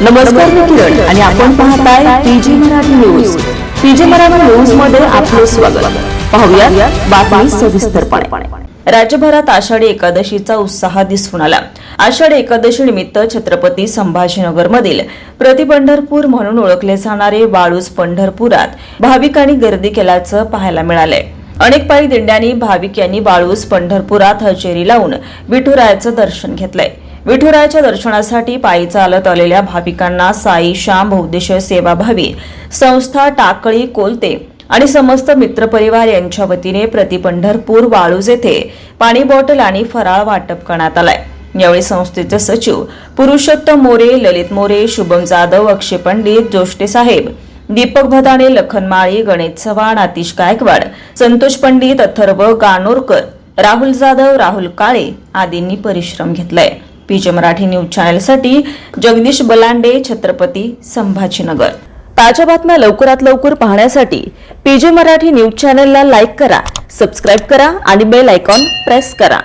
नमस्कार मी किरण आणि आपण पाहताय P G Marathi news. P G Marathi न्यूजमध्ये आपले स्वागत. पाहूया बातमी सविस्तरपणे. राज्यभरात आषाढी एकादशीचा उत्साह दिसून आला. आषाढी एकादशी निमित्त छत्रपती संभाजीनगर मधील प्रतिपंढरपूर म्हणून ओळखले जाणारे वाळूज पंढरपुरात भाविकांनी गर्दी केल्याचं पाहायला मिळालंय. अनेक पायी दिंड्यांनी भाविक यांनी वाळूज पंढरपुरात हजेरी लावून विठुरायाचं दर्शन घेतलंय. विठुरायाच्या दर्शनासाठी पायी चालत आलेल्या भाविकांना साई श्याम बहुद्देशीय सेवाभावी संस्था टाकळी कोलते आणि समस्त मित्रपरिवार यांच्या वतीने प्रतिपंढरपूर वाळूज येथे पाणी बॉटल आणि फराळ वाटप करण्यात आलाय. यावेळी संस्थेचे सचिव पुरुषोत्तम मोरे ललित मोरे शुभम जाधव अक्षय पंडित जोष्टे साहेब दीपक भदाणे लखन माळी गणेश चव्हाण आतिश गायकवाड संतोष पंडित अथर्व गानोरकर राहुल जाधव राहुल काळे आदींनी परिश्रम घेतलाय. पीजे मराठी न्यूज चॅनलसाठी जगदीश बलांडे छत्रपती संभाजीनगर. ताज्या बातम्या लवकरात लवकर पाहण्यासाठी पीजे मराठी न्यूज चॅनलला लाईक करा सबस्क्राईब करा आणि बेल आयकॉन प्रेस करा.